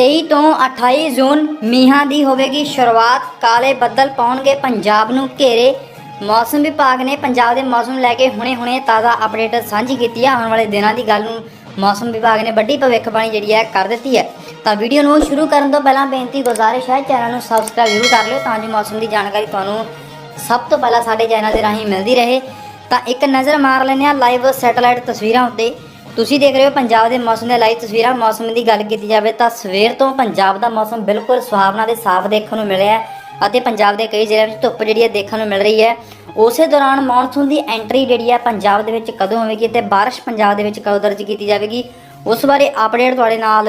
23 ਤੋਂ 28 ਜੂਨ ਮੀਂਹਾਂ ਦੀ ਹੋਵੇਗੀ ਸ਼ੁਰੂਆਤ। ਕਾਲੇ ਬੱਦਲ ਪਾਉਣਗੇ ਪੰਜਾਬ ਨੂੰ ਘੇਰੇ। ਮੌਸਮ ਵਿਭਾਗ ਨੇ ਪੰਜਾਬ ਦੇ ਮੌਸਮ ਲੈ ਕੇ ਹੁਣੇ-ਹੁਣੇ ਤਾਜ਼ਾ ਅਪਡੇਟ ਸਾਂਝੀ ਕੀਤੀ ਹੈ ਆਉਣ ਵਾਲੇ ਦਿਨਾਂ ਦੀ ਗੱਲ ਨੂੰ ਮੌਸਮ ਵਿਭਾਗ ਨੇ ਵੱਡੀ ਭਵਿੱਖਬਾਣੀ ਜਿਹੜੀ ਹੈ ਕਰ ਦਿੱਤੀ ਹੈ। ਤਾਂ ਵੀਡੀਓ ਨੂੰ ਸ਼ੁਰੂ ਕਰਨ ਤੋਂ ਪਹਿਲਾਂ ਬੇਨਤੀ ਗੁਜ਼ਾਰਿਸ਼ ਹੈ, ਚੈਨਲ ਨੂੰ ਸਬਸਕ੍ਰਾਈਬ ਜ਼ਰੂਰ ਕਰ ਲਿਓ ਤਾਂ ਜੋ ਮੌਸਮ ਦੀ ਜਾਣਕਾਰੀ ਤੁਹਾਨੂੰ ਸਭ ਤੋਂ ਪਹਿਲਾਂ ਸਾਡੇ ਚੈਨਲ ਦੇ ਰਾਹੀਂ ਮਿਲਦੀ ਰਹੇ। ਤਾਂ ਇੱਕ ਨਜ਼ਰ ਮਾਰ ਲੈਂਦੇ ਹਾਂ ਲਾਈਵ ਸੈਟੇਲਾਈਟ ਤਸਵੀਰਾਂ ਉੱਤੇ। ਤੁਸੀਂ ਦੇਖ ਰਹੇ ਹੋ ਪੰਜਾਬ ਦੇ ਮੌਸਮ ਦੇ ਲਾਈਵ ਤਸਵੀਰਾਂ। ਮੌਸਮ ਦੀ ਗੱਲ ਕੀਤੀ ਜਾਵੇ ਤਾਂ ਸਵੇਰ ਤੋਂ ਪੰਜਾਬ ਦਾ ਮੌਸਮ ਬਿਲਕੁਲ ਸੁਹਾਵਣਾ ਤੇ ਸਾਫ਼ ਦੇਖਣ ਨੂੰ ਮਿਲਿਆ ਹੈ ਅਤੇ ਪੰਜਾਬ ਦੇ ਕਈ ਜ਼ਿਲ੍ਹਿਆਂ ਵਿੱਚ ਧੁੱਪ ਜਿਹੜੀ ਹੈ ਦੇਖਣ ਨੂੰ ਮਿਲ ਰਹੀ ਹੈ। ਉਸੇ ਦੌਰਾਨ ਮੌਨਸੂਨ ਦੀ ਐਂਟਰੀ ਜਿਹੜੀ ਹੈ ਪੰਜਾਬ ਦੇ ਵਿੱਚ ਕਦੋਂ ਹੋਵੇਗੀ ਤੇ ਬਾਰਿਸ਼ ਪੰਜਾਬ ਦੇ ਵਿੱਚ ਕਦੋਂ ਦਰਜ ਕੀਤੀ ਜਾਵੇਗੀ, ਉਸ ਬਾਰੇ ਅਪਡੇਟ ਤੁਹਾਡੇ ਨਾਲ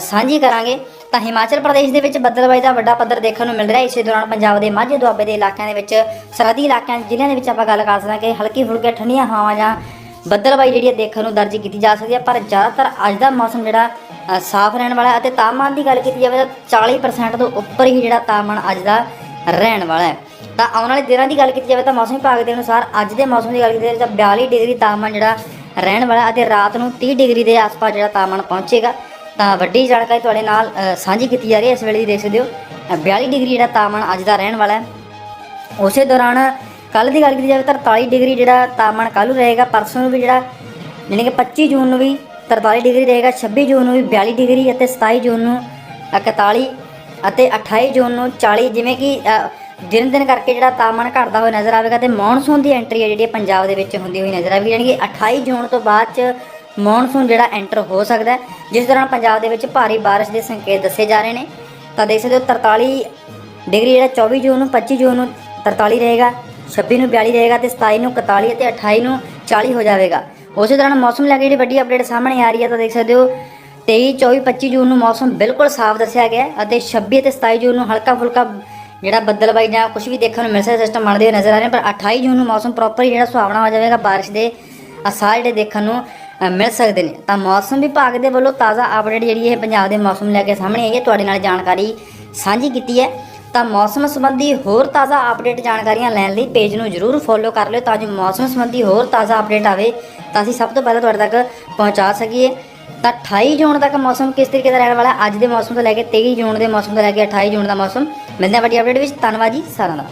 ਸਾਂਝੀ ਕਰਾਂਗੇ। ਤਾਂ ਹਿਮਾਚਲ ਪ੍ਰਦੇਸ਼ ਦੇ ਵਿੱਚ ਬੱਦਲਬਾਈ ਦਾ ਵੱਡਾ ਪੱਧਰ ਦੇਖਣ ਨੂੰ ਮਿਲ ਰਿਹਾ ਹੈ। ਇਸੇ ਦੌਰਾਨ ਪੰਜਾਬ ਦੇ ਮਾਝੇ ਦੁਆਬੇ ਦੇ ਇਲਾਕਿਆਂ ਦੇ ਵਿੱਚ ਸਰਹੱਦੀ ਇਲਾਕਿਆਂ ਜ਼ਿਲ੍ਹਿਆਂ ਦੇ ਵਿੱਚ ਆਪਾਂ ਗੱਲ ਕਰ ਸਕਦੇ ਹਾਂ ਕਿ ਹਲਕੀ ਫੁਲਕੀ ਠੰਡੀਆਂ ਹਵਾਵਾਂ ਜਾਂ ਬੱਦਲਬਾਈ ਜਿਹੜੀ ਹੈ ਦੇਖਣ ਨੂੰ ਦਰਜ ਕੀਤੀ ਜਾ ਸਕਦੀ ਹੈ ਪਰ ਜ਼ਿਆਦਾਤਰ ਅੱਜ ਦਾ ਮੌਸਮ ਜਿਹੜਾ ਸਾਫ਼ ਰਹਿਣ ਵਾਲਾ ਹੈ ਅਤੇ ਤਾਪਮਾਨ ਦੀ ਗੱਲ ਕੀਤੀ ਜਾਵੇ ਤਾਂ 40% ਤੋਂ ਉੱਪਰ ਹੀ ਜਿਹੜਾ ਤਾਪਮਾਨ ਅੱਜ ਦਾ ਰਹਿਣ ਵਾਲਾ ਹੈ। ਤਾਂ ਆਉਣ ਵਾਲੇ ਦਿਨਾਂ ਦੀ ਗੱਲ ਕੀਤੀ ਜਾਵੇ ਤਾਂ ਮੌਸਮ ਵਿਭਾਗ ਦੇ ਅਨੁਸਾਰ ਅੱਜ ਦੇ ਮੌਸਮ ਦੀ ਗੱਲ ਕੀਤੀ ਜਾਵੇ ਤਾਂ 42 ਡਿਗਰੀ ਤਾਪਮਾਨ ਜਿਹੜਾ ਰਹਿਣ ਵਾਲਾ ਅਤੇ ਰਾਤ ਨੂੰ 30 ਡਿਗਰੀ ਦੇ ਆਸ-ਪਾਸ ਜਿਹੜਾ ਤਾਪਮਾਨ ਪਹੁੰਚੇਗਾ। ਤਾਂ ਵੱਡੀ ਜਾਣਕਾਰੀ ਤੁਹਾਡੇ ਨਾਲ ਸਾਂਝੀ ਕੀਤੀ ਜਾ ਰਹੀ ਹੈ। ਇਸ ਵੇਲੇ ਦੀ ਦੇਖ ਸਕਦੇ ਹੋ ਅ, 42 ਡਿਗਰੀ ਜਿਹੜਾ ਤਾਪਮਾਨ ਅੱਜ ਦਾ ਰਹਿਣ ਵਾਲਾ ਹੈ। ਉਸੇ ਦੌਰਾਨ ਕੱਲ ਦੀ ਗੱਲ ਕੀਤੀ ਜਾਵੇ ਤਾਂ 43 ਡਿਗਰੀ ਜਿਹੜਾ ਤਾਪਮਾਨ ਕੱਲ੍ਹ ਨੂੰ ਰਹੇਗਾ, ਪਰਸੋਂ ਨੂੰ ਵੀ ਜਿਹੜਾ ਯਾਨੀ ਕਿ 25 ਜੂਨ ਨੂੰ ਵੀ 43 ਡਿਗਰੀ ਰਹੇਗਾ 26 ਜੂਨ ਨੂੰ ਵੀ 42 ਡਿਗਰੀ ਅਤੇ 27 ਜੂਨ ਨੂੰ 41 ਅਤੇ 28 ਜੂਨ ਨੂੰ 40 ਜਿਵੇਂ ਕਿ ਦਿਨ ਦਿਨ ਕਰਕੇ ਜਿਹੜਾ ਤਾਪਮਾਨ ਘਟਦਾ ਹੋਇਆ ਨਜ਼ਰ ਆਵੇਗਾ ਤੇ ਮੌਨਸੂਨ ਦੀ ਐਂਟਰੀ ਹੈ ਜਿਹੜੀ ਪੰਜਾਬ ਦੇ ਵਿੱਚ ਹੁੰਦੀ ਹੋਈ ਨਜ਼ਰ ਆਵੇਗੀ ਯਾਨੀ ਕਿ 28 ਜੂਨ ਤੋਂ ਬਾਅਦ ਚ ਮੌਨਸੂਨ ਜਿਹੜਾ ਐਂਟਰ ਹੋ ਸਕਦਾ ਜਿਸ ਦੌਰਾਨ ਪੰਜਾਬ ਦੇ ਵਿੱਚ ਭਾਰੀ ਬਾਰਿਸ਼ ਦੇ ਸੰਕੇਤ ਦੱਸੇ ਜਾ ਰਹੇ ਨੇ। ਤਾਂ ਦੇਖ ਸਕਦੇ ਹੋ 43 ਡਿਗਰੀ ਜਿਹੜਾ 24 ਜੂਨ ਨੂੰ 25 ਜੂਨ ਨੂੰ 43 ਰਹੇਗਾ। 26 ਨੂੰ 42 ਰਹੇਗਾ ਤੇ 27 ਨੂੰ 41 ਅਤੇ 28 ਨੂੰ 40 ਹੋ ਜਾਵੇਗਾ। ਉਸੇ ਦੌਰਾਨ ਮੌਸਮ ਲੈ ਕੇ ਜਿਹੜੀ ਵੱਡੀ ਅਪਡੇਟ ਸਾਹਮਣੇ ਆ ਰਹੀ ਹੈ ਤਾਂ ਦੇਖ ਸਕਦੇ ਹੋ 23 24 25 ਜੂਨ ਨੂੰ ਮੌਸਮ ਬਿਲਕੁਲ ਸਾਫ਼ ਦੱਸਿਆ ਗਿਆ ਅਤੇ 26 ਅਤੇ 27 ਜੂਨ ਨੂੰ ਹਲਕਾ ਫੁਲਕਾ ਜਿਹੜਾ ਬੱਦਲਬਾਈ ਜਾਂ ਕੁਝ ਵੀ ਦੇਖਣ ਨੂੰ ਮਿਲ ਸਕਦਾ ਸਿਸਟਮ ਬਣਦੇ ਨਜ਼ਰ ਆ ਰਹੇ ਨੇ, ਪਰ 28 ਜੂਨ ਨੂੰ ਮੌਸਮ ਪ੍ਰੋਪਰ ਜਿਹੜਾ ਸੁਹਾਵਣਾ ਹੋ ਜਾਵੇਗਾ, ਬਾਰਿਸ਼ ਦੇ ਅਸਾਰ ਜਿਹੜੇ ਦੇਖਣ ਨੂੰ ਮਿਲ ਸਕਦੇ ਨੇ। ਤਾਂ ਮੌਸਮ ਵਿਭਾਗ ਦੇ ਵੱਲੋਂ ਤਾਜ਼ਾ ਅਪਡੇਟ ਜਿਹੜੀ ਹੈ ਪੰਜਾਬ ਦੇ ਮੌਸਮ ਲੈ ਕੇ ਸਾਹਮਣੇ ਆਈ ਹੈ, ਤੁਹਾਡੇ ਨਾਲ ਜਾਣਕਾਰੀ ਸਾਂਝੀ ਕੀਤੀ ਹੈ। ਤਾਂ ਮੌਸਮ ਸੰਬੰਧੀ ਹੋਰ ਤਾਜ਼ਾ ਅਪਡੇਟ ਜਾਣਕਾਰੀਆਂ ਲੈਣ ਲਈ ਪੇਜ ਨੂੰ ਜਰੂਰ ਫੋਲੋ ਕਰ ਲਿਓ ਤਾਂ ਜੋ ਮੌਸਮ ਸੰਬੰਧੀ ਹੋਰ ਤਾਜ਼ਾ ਅਪਡੇਟ ਆਵੇ, ਤਾਂ ਅਸੀਂ ਸਭ ਤੋਂ ਪਹਿਲਾਂ ਤੁਹਾਡੇ ਤੱਕ ਪਹੁੰਚਾ ਸਕੀਏ। ਤਾਂ 28 ਜੂਨ ਤੱਕ ਮੌਸਮ ਕਿਸ ਤਰੀਕੇ ਦਾ ਰਹਿਣ ਵਾਲਾ ਅੱਜ ਦੇ ਮੌਸਮ ਤੋਂ ਲੈ ਕੇ 23 ਜੂਨ ਦੇ ਮੌਸਮ ਤੋਂ ਲੈ ਕੇ 28 ਜੂਨ ਦਾ ਮੌਸਮ। ਮਿਲਦੇ ਹਾਂ ਵੱਡੀ ਅਪਡੇਟ ਵਿੱਚ। ਧੰਨਵਾਦ ਜੀ ਸਾਰਿਆਂ ਦਾ।